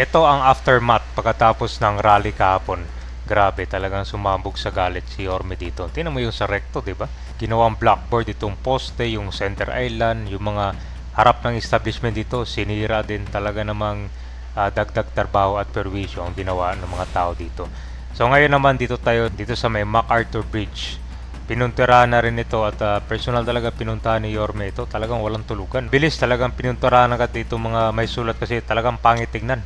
Ito ang aftermath pagkatapos ng rally kahapon. Grabe, talagang sumabog sa galit si Orme dito. Tingnan mo yung sa recto, di ba? Ginawang blackboard itong poste, yung center island, yung mga harap ng establishment dito, sinira din talaga namang ah, dagdag trabaho at perwisyo ang ginawa ng mga tao dito. So ngayon naman dito tayo, dito sa may MacArthur Bridge. Pinuntirahan na rin ito at ah, personal talaga pinuntahan ni Yorme ito. Talagang walang tulugan. Bilis talagang pinuntirahan agad dito mga may sulat kasi talagang pangit tignan.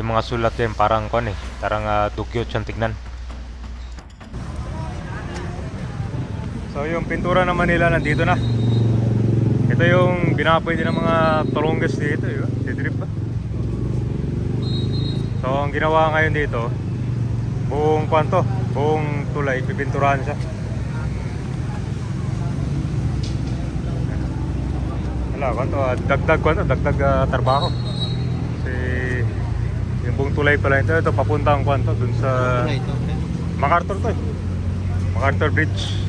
Yung mga sulat yan parang kon eh. Parang uh, dugyot siyang tignan. So yung pintura naman nila nandito na. Ito yung binapoy din ng mga tolongges dito. Yun. Titrip ba? So ang ginawa ngayon dito, buong kwanto, buong tulay, pipinturahan siya. Wala, kwanto, ah, dagdag kwanto, dagdag ah, trabaho. Buong tulay pala ito, ito papunta ang kwanto dun sa Ito, ito. MacArthur to eh. MacArthur Bridge.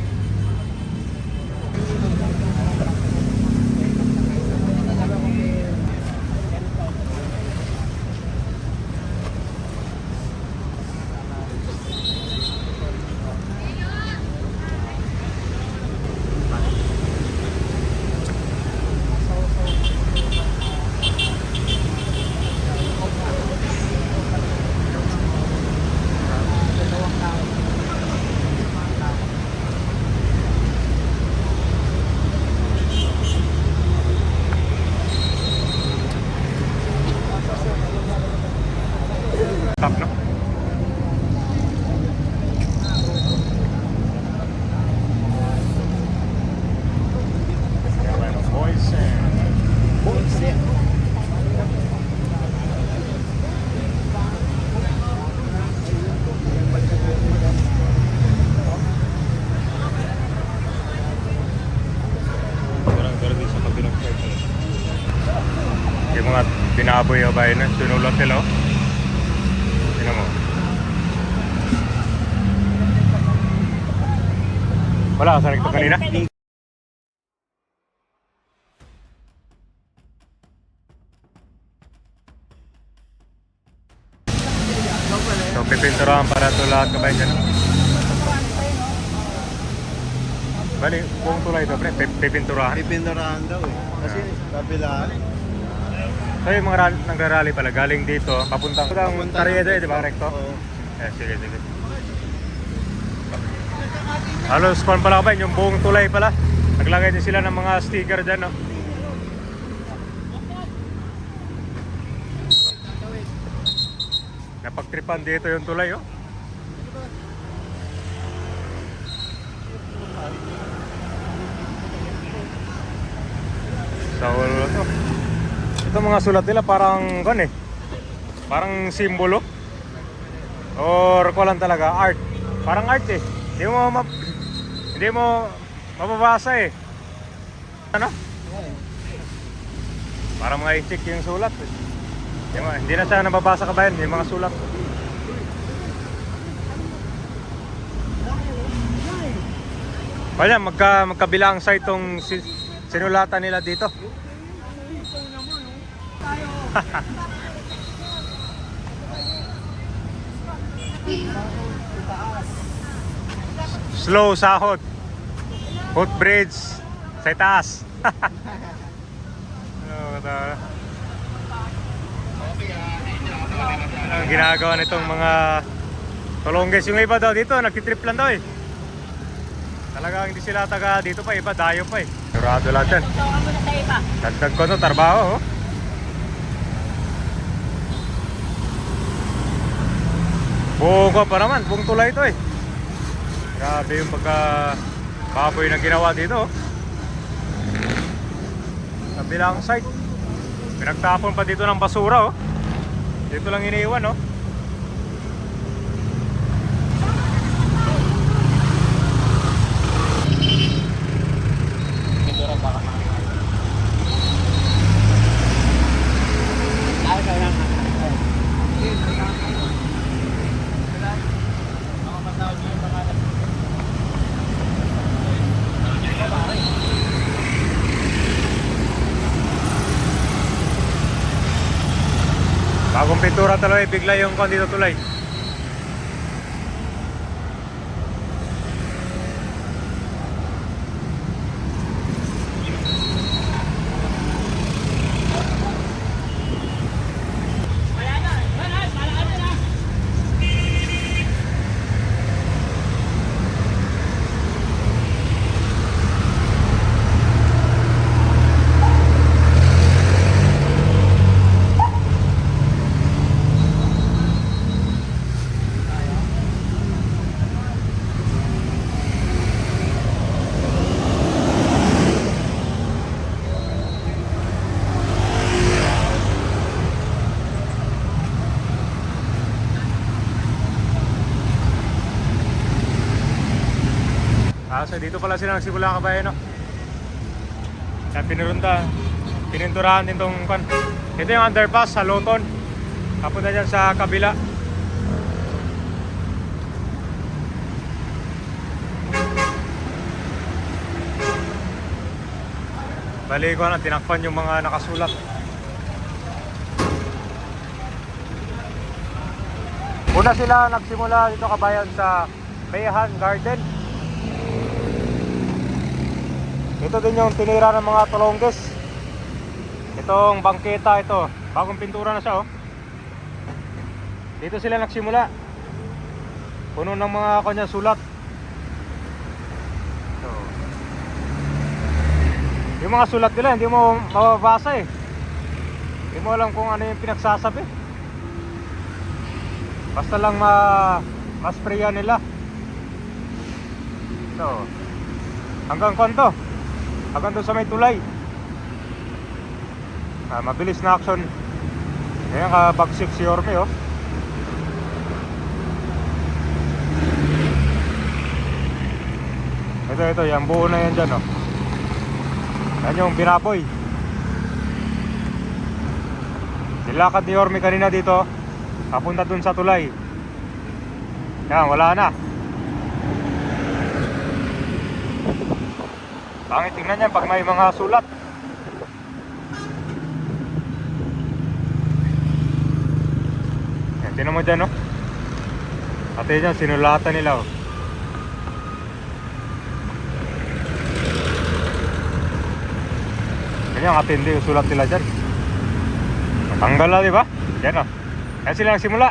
Top no? Boys and Parang pero di sa kabilang side pala. Yung mga binaboy-abay na, sunulot sila oh. Tingnan mo. Wala ka sa recto kanina? So, pipinturahan para ito lahat kabay dyan. Bali, buong tulay ito, pre. Pip- Pipinturahan. Pipinturahan daw eh. Kasi kabilaan. So, yung mga rally, nagrarally pala, galing dito, papuntang papuntang Papunta Carriedo, eh, di ba, recto? Oo. Eh, sige, sige. Halos kung pala ba, yung buong tulay pala. Naglagay din sila ng mga sticker dyan, no? Napagtripan dito yung tulay, oh. Sa ulo to. Ito mga sulat nila parang kan eh. Parang simbolo. Or ko lang talaga art. Parang art eh. Hindi mo ma hindi mo mababasa eh. Ano? Parang mga i-check yung sulat eh. Mo- hindi na siya nababasa ka ba yan? Yung mga sulat. Wala, magka, magkabilang sa itong si, sinulatan nila dito. Slow sahod. Footbridge sa itaas. ano ba Ang ginagawa nitong mga tolongges. Yung iba daw dito, nagtitrip lang daw eh. Talagang hindi sila taga dito pa, iba dayo pa eh. Na sa iba. Dagdag ko to, trabaho oh. Ko pa naman, buong tulay ito eh. Grabe yung pagka baboy na ginawa dito. oh. Kabilang site. Pinagtapon pa dito ng basura oh. Dito lang iniiwan oh. Pintura tuloy, bigla yung kon dito tuloy. Ah, so dito pala sila nagsimula kabayan, no? Kaya pinurunta, pininturahan din tong kon. Ito yung underpass sa Loton. Kapunta dyan sa kabila. Bali ko na, tinakpan yung mga nakasulat. Una sila nagsimula dito kabayan sa Bayhan Garden. Ito din yung tinira ng mga tulongges. Itong bangketa ito. Bagong pintura na siya oh. Dito sila nagsimula. Puno ng mga kanya sulat. Ito. Yung mga sulat nila hindi mo mababasa eh. Hindi mo alam kung ano yung pinagsasabi. Basta lang ma masprayan nila. Ito. Hanggang konto. Hanggang doon sa may tulay. Ah, mabilis na action. Ayan ka bagsik si Orme oh. Ito ito, yung buo na yan dyan oh. Yan yung binaboy. Nilakad ni Orme kanina dito. Papunta dun sa tulay. Yan, wala na. Pangit tingnan yan pag may mga sulat. Yan, tinan mo dyan, no? Pati dyan, sinulatan nila, oh. Ganyan, katindi yung sulat nila dyan. Matanggal na, di ba? Yan, oh. Yan sila nagsimula.